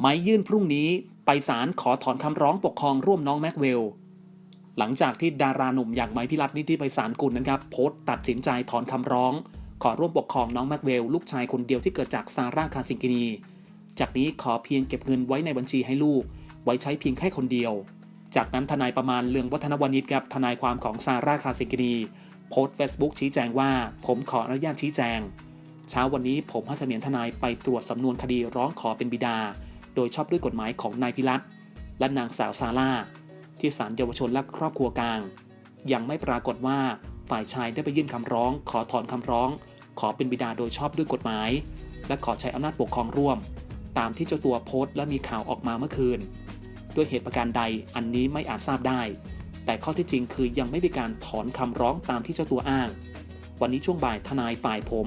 ไม้ยื่นพรุ่งนี้ไปศาลขอถอนคำร้องปกครองร่วมน้องแม็กเวล หลังจากที่ดาราหนุ่มอย่างไม้พิรัตน์นิติไพศาลกุลนะครับโพสต์ตัดสินใจถอนคำร้อง ขอร่วมปกครองน้องแม็กเวล ลูกชายคนเดียวที่เกิดจากซาร่าคาสิงกินี จากนี้ขอเพียงเก็บเงินไว้ในบัญชีให้ลูก ไว้ใช้เพียงแค่คนเดียว จากนั้นทนายประมาณเลืองวัฒนวณิชครับทนายความของซาร่าคาสิงกินีโพสต์ Facebook ชี้แจงว่า ผมขออนุญาตชี้แจง เช้าวันนี้ผมให้เสมียนทนายไปตรวจสำนวนคดีร้องขอเป็นบิดา โดยชอบด้วยกฎหมายของนายพิรัตและนางสาวซาร่า ที่ศาลเยาวชนและครอบครัวกลาง ยังไม่ปรากฏว่าฝ่ายชายได้ไปยื่นคำร้อง ขอถอนคำร้อง ขอเป็นบิดาโดยชอบด้วยกฎหมาย และขอใช้อำนาจปกครองร่วม ตามที่เจ้าตัวโพสต์และมีข่าวออกมาเมื่อคืน ด้วยเหตุประการใดอันนี้ไม่อาจทราบได้ แต่ข้อที่จริงคือยังไม่มีการถอนคำร้องตามที่เจ้าตัวอ้าง วันนี้ช่วงบ่ายทนายฝ่ายผม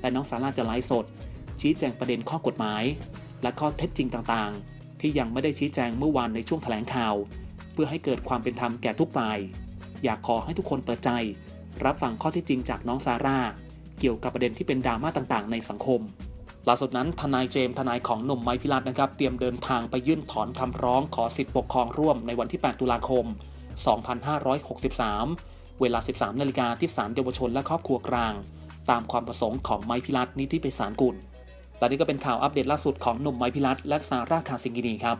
และน้องซาร่าจะไลฟ์สด ชี้แจงประเด็นข้อกฎหมาย และข้อเท็จจริงต่างๆ ที่ยังไม่ได้ชี้แจงเมื่อวานในช่วงแถลงข่าว เพื่อให้เกิดความเป็นธรรมแก่ทุกฝ่าย อยากขอให้ทุกคนเปิดใจ รับฟังข้อเท็จจริงจากน้องซาร่าเกี่ยวกับประเด็นที่เป็นดราม่าต่างๆ ในสังคมล่าสุดนั้นทนายเจมส์ทนายของหนุ่มไมพิรัตนะครับ เตรียมเดินทางไปยื่นถอนคำร้องขอสิทธิปกครองร่วมในวันที่ 8 ตุลาคม 2563 เวลา 13 นาฬิกาที่ศาลเยาวชนและครอบครัวกลาง ตามความประสงค์ของไมพิรัตนิติไพศาลกุล และนี่ก็เป็นข่าวอัปเดตล่าสุดของหนุ่มไมพิรัตและซาร่าคาสิงกินีครับ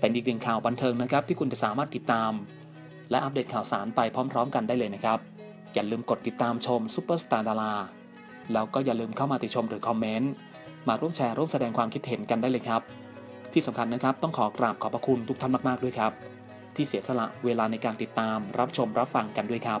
เป็นอีกหนึ่งข่าวบันเทิงนะครับที่คุณจะสามารถติดตาม และอัปเดตข่าวสารไปพร้อม ๆ กันได้เลยนะครับ อย่าลืมกดติดตามชมซูเปอร์สตาร์ดาราแล้วก็อย่าลืมเข้ามาติชมหรือคอมเมนต์มาร่วมแชร์ร่วมแสดงความคิดเห็นกันได้เลยครับ ที่สำคัญนะครับต้องขอกราบขอบพระคุณทุกท่านมากๆด้วยครับ ที่เสียสละเวลาในการติดตามรับชมรับฟังกันด้วยครับ